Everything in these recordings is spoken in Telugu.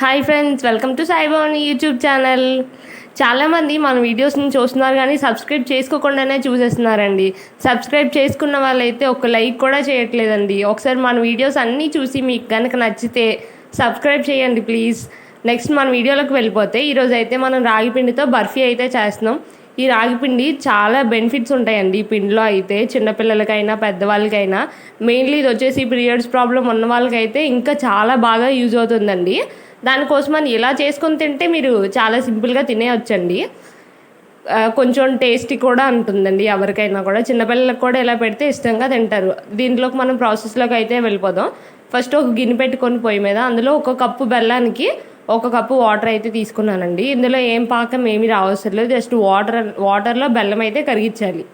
Hi friends welcome to Saiban YouTube channel చాలామంది మన వీడియోస్ని చూస్తున్నారు కానీ సబ్స్క్రైబ్ చేసుకోకుండానే చూసేస్తున్నారండి. సబ్స్క్రైబ్ చేసుకున్న వాళ్ళైతే ఒక లైక్ కూడా చేయట్లేదండి. ఒకసారి మన వీడియోస్ అన్నీ చూసి మీకు కనుక నచ్చితే సబ్స్క్రైబ్ చేయండి ప్లీజ్ నెక్స్ట్ మన వీడియోలోకి వెళ్ళిపోతే ఈరోజు అయితే మనం రాగి పిండితో బర్ఫీ అయితే చేస్తున్నాం. ఈ రాగి పిండి చాలా బెనిఫిట్స్ ఉంటాయండి ఈ పిండిలో అయితే. చిన్నపిల్లలకైనా పెద్దవాళ్ళకైనా. మెయిన్లీ ఇది వచ్చేసి పీరియడ్స్ ప్రాబ్లం ఉన్న వాళ్ళకైతే ఇంకా చాలా బాగా యూజ్ అవుతుందండి. దానికోసం అని ఇలా చేసుకొని తింటే మీరు చాలా సింపుల్గా తినేయొచ్చండి. కొంచెం టేస్టీ కూడా ఉంటుందండి ఎవరికైనా కూడా. చిన్నపిల్లలకు కూడా ఇలా పెడితే ఇష్టంగా తింటారు. దీంట్లోకి మనం ప్రాసెస్లోకి అయితే వెళ్ళిపోదాం. ఫస్ట్ ఒక గిన్నె పెట్టుకొని పొయ్యి మీద అందులో ఒక కప్పు బెల్లానికి ఒక కప్పు వాటర్ అయితే తీసుకున్నానండి. ఇందులో ఏం పాకం ఏమీ రావసరం లేదు జస్ట్ వాటర్ వాటర్లో బెల్లం అయితే కరిగించాలి.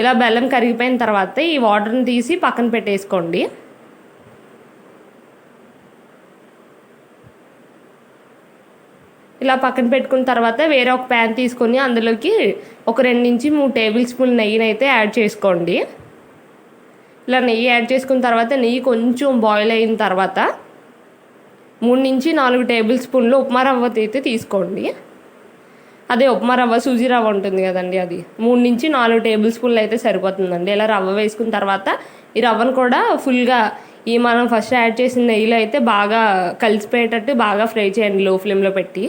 ఇలా బెల్లం కరిగిపోయిన తర్వాత ఈ వాటర్ని తీసి పక్కన పెట్టేసుకోండి. ఇలా పక్కన పెట్టుకున్న తర్వాత వేరే ఒక ప్యాన్ తీసుకొని అందులోకి ఒక రెండు నుంచి మూడు టేబుల్ స్పూన్ నెయ్యిని అయితే యాడ్ చేసుకోండి. ఇలా నెయ్యి యాడ్ చేసుకున్న తర్వాత నెయ్యి కొంచెం బాయిల్ అయిన తర్వాత మూడు నుంచి నాలుగు టేబుల్ స్పూన్లు ఉప్మా రవ్వ అయితే తీసుకోండి. అదే ఉప్మా రవ్వ సూజీ రవ్వ ఉంటుంది కదండి అది. మూడు నుంచి నాలుగు టేబుల్ స్పూన్లు అయితే సరిపోతుందండి. ఇలా రవ్వ వేసుకున్న తర్వాత ఈ రవ్వను కూడా ఫుల్గా ఈ మనం ఫస్ట్ యాడ్ చేసిన నెయ్యిలో అయితే బాగా కలిసిపోయేటట్టు బాగా ఫ్రై చేయండి లో ఫ్లేమ్లో పెట్టి.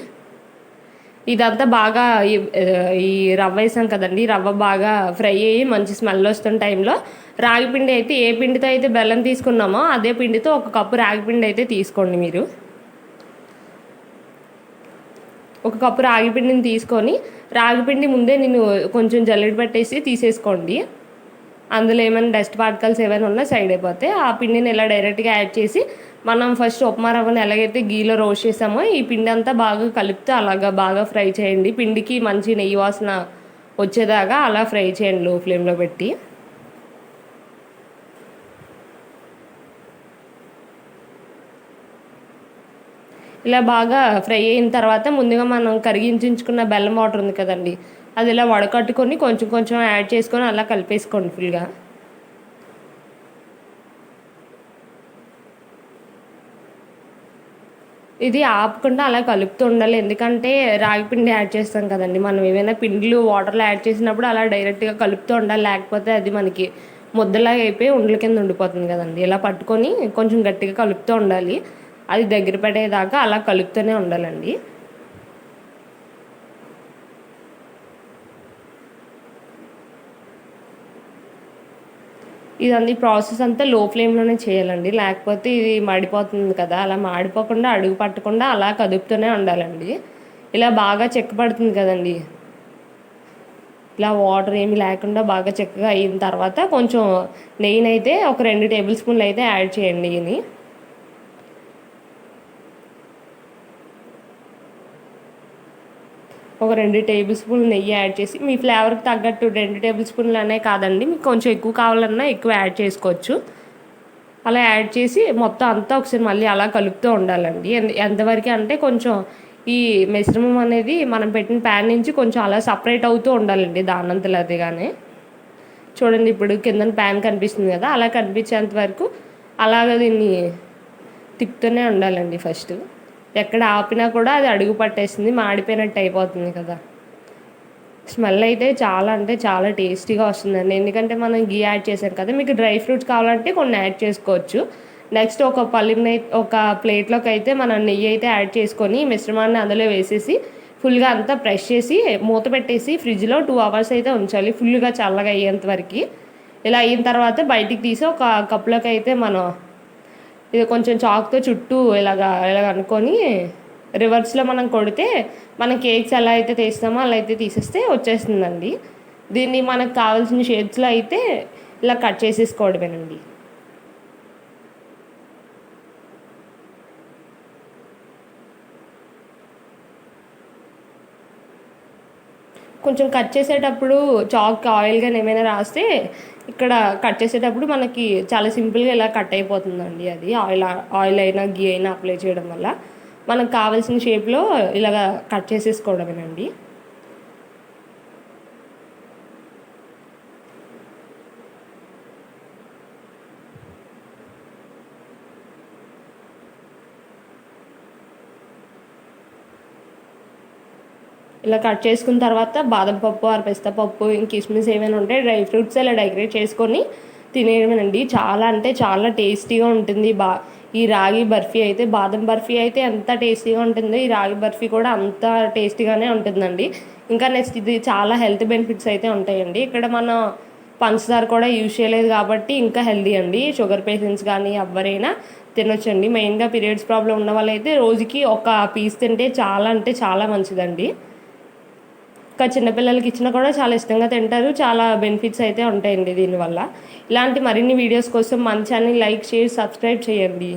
ఇదంతా బాగా ఈ- రవ్వ వేసాం కదండి. రవ్వ బాగా ఫ్రై అయ్యి మంచి స్మెల్ వస్తున్న టైంలో రాగి పిండి అయితే ఏ పిండితో అయితే బెల్లం తీసుకున్నామో అదే పిండితో ఒక కప్పు రాగి పిండి అయితే తీసుకోండి మీరు. ఒక కప్పు రాగి పిండిని తీసుకొని రాగి పిండి ముందే నేను కొంచెం జల్లెడ పెట్టేసి తీసేసుకోండి. అందులో ఏమైనా డస్ట్ పార్టికల్స్ ఏమైనా ఉన్నా సైడ్ అయిపోతే ఆ పిండిని ఇలా డైరెక్ట్గా యాడ్ చేసి మనం ఫస్ట్ ఉప్మా రవ్వని ఎలాగైతే గీలో రోస్ట్ చేసామో ఈ పిండి అంతా బాగా కలిపితే అలాగా బాగా ఫ్రై చేయండి. పిండికి మంచి నెయ్యి వాసన వచ్చేదాకా అలా ఫ్రై చేయండి లో ఫ్లేమ్లో పెట్టి. ఇలా బాగా ఫ్రై అయిన తర్వాత ముందుగా మనం కరిగించుకున్న బెల్లం వాటర్ ఉంది కదండి అది ఇలా వడకట్టుకొని కొంచెం కొంచెం యాడ్ చేసుకొని అలా కలిపేసుకోండి ఫుల్గా. ఇది ఆపకుండా అలా కలుపుతూ ఉండాలి. ఎందుకంటే రాగి పిండి యాడ్ చేస్తాం కదండి మనం. ఏమైనా పిండిలు వాటర్లో యాడ్ చేసినప్పుడు అలా డైరెక్ట్గా కలుపుతూ ఉండాలి. లేకపోతే అది మనకి ముద్దలాగా అయిపోయి ఉండల కింద ఉండిపోతుంది కదండి. ఇలా పట్టుకొని కొంచెం గట్టిగా కలుపుతూ ఉండాలి. అది దగ్గర పడేదాకా అలా కలుపుతూనే ఉండాలండి. ఇదంతా ప్రాసెస్ అంతా లో ఫ్లేమ్లోనే చేయాలండి. లేకపోతే ఇది మాడిపోతుంది కదా అలా మాడిపోకుండా అడుగు పట్టకుండా అలా కదుపుతూనే ఉండాలండి. ఇలా బాగా చెక్క పడుతుంది కదండి. ఇలా వాటర్ ఏమి లేకుండా బాగా చక్కగా అయిన తర్వాత కొంచెం నెయ్యినైతే ఒక రెండు టేబుల్ స్పూన్లు అయితే యాడ్ చేయండి ఇది ఒక రెండు టేబుల్ స్పూన్లు నెయ్యి యాడ్ చేసి మీ ఫ్లేవర్కి తగ్గట్టు రెండు టేబుల్ స్పూన్లు అనే కాదండి మీకు కొంచెం ఎక్కువ కావాలన్నా ఎక్కువ యాడ్ చేసుకోవచ్చు. అలా యాడ్ చేసి మొత్తం అంతా ఒకసారి మళ్ళీ అలా కలుపుతూ ఉండాలండి. ఎంతవరకు అంటే కొంచెం ఈ మిశ్రమం అనేది మనం పెట్టిన ప్యాన్ నుంచి కొంచెం అలా సపరేట్ అవుతూ ఉండాలండి దానంతలో అదిగానే చూడండి ఇప్పుడు కింద ప్యాన్ కనిపిస్తుంది కదా అలా కనిపించేంత వరకు అలాగ దీన్ని తిప్పుతూనే ఉండాలండి ఫస్ట్. ఎక్కడ ఆపినా కూడా అది అడుగు పట్టేసింది మాడిపోయినట్టు అయిపోతుంది కదా. స్మెల్ అయితే చాలా అంటే చాలా టేస్టీగా వస్తుందండి. ఎందుకంటే మనం గీ యాడ్ చేసాం కదా మీకు డ్రై ఫ్రూట్స్ కావాలంటే కొన్ని యాడ్ చేసుకోవచ్చు. నెక్స్ట్ ఒక పల్లి ఒక ప్లేట్లోకి అయితే మనం నెయ్యి అయితే యాడ్ చేసుకొని మిశ్రమాన్ని అందులో వేసేసి ఫుల్గా అంతా ప్రెష్ చేసి మూత పెట్టేసి ఫ్రిడ్జ్లో టూ అవర్స్ అయితే ఉంచాలి ఫుల్గా చల్లగా అయ్యేంత వరకు. ఇలా అయిన తర్వాత బయటికి తీసి ఒక కప్లోకి అయితే మనం ఇది కొంచెం చాక్తో చుట్టూ ఇలాగా ఇలాగ అనుకొని రివర్స్లో మనం కొడితే మన కేక్స్ ఎలా అయితే తీస్తామో అలా అయితే తీసేస్తే వచ్చేస్తుందండి. దీన్ని మనకు కావాల్సిన షేప్స్లో అయితే ఇలా కట్ చేసేసుకోవడమేనండి. కొంచెం కట్ చేసేటప్పుడు చాక్ ఆయిల్ కానీ ఏమైనా రాస్తే ఇక్కడ కట్ చేసేటప్పుడు మనకి చాలా సింపుల్గా ఇలా కట్ అయిపోతుందండి అది. ఆయిల్ ఆయిల్ అయినా గీ అయినా అప్లై చేయడం వల్ల. మనకు కావాల్సిన షేప్లో ఇలాగ కట్ చేసేసుకోవడమేనండి. ఇలా కట్ చేసుకున్న తర్వాత బాదం పప్పు ఆర్ పిస్తా పప్పు ఇంక కిస్మిస్ ఏమైనా ఉంటే డ్రై ఫ్రూట్స్ ఇలా డెకరేట్ చేసుకొని తినేయమనండి చాలా అంటే చాలా టేస్టీగా ఉంటుంది. బా ఈ రాగి బర్ఫీ అయితే బాదం బర్ఫీ అయితే ఎంత టేస్టీగా ఉంటుందో ఈ రాగి బర్ఫీ కూడా అంత టేస్టీగానే ఉంటుందండి. ఇంకా నెక్స్ట్ ఇది చాలా హెల్త్ బెనిఫిట్స్ అయితే ఉంటాయండి. ఇక్కడ మన పంచదార కూడా యూజ్ చేయలేదు కాబట్టి ఇంకా హెల్దీ అండి. షుగర్ పేషెంట్స్ కానీ ఎవరైనా తినొచ్చండి. మెయిన్గా పీరియడ్స్ ప్రాబ్లం ఉన్న వాళ్ళైతే రోజుకి ఒక పీస్ తింటే చాలా అంటే చాలా మంచిదండి. ఇంకా చిన్నపిల్లలకి ఇచ్చినా కూడా చాలా ఇష్టంగా తింటారు. చాలా బెనిఫిట్స్ అయితే ఉంటాయండి దీనివల్ల. ఇలాంటి మరిన్ని వీడియోస్ కోసం మన ఛానల్ లైక్ షేర్ సబ్స్క్రైబ్ చేయండి.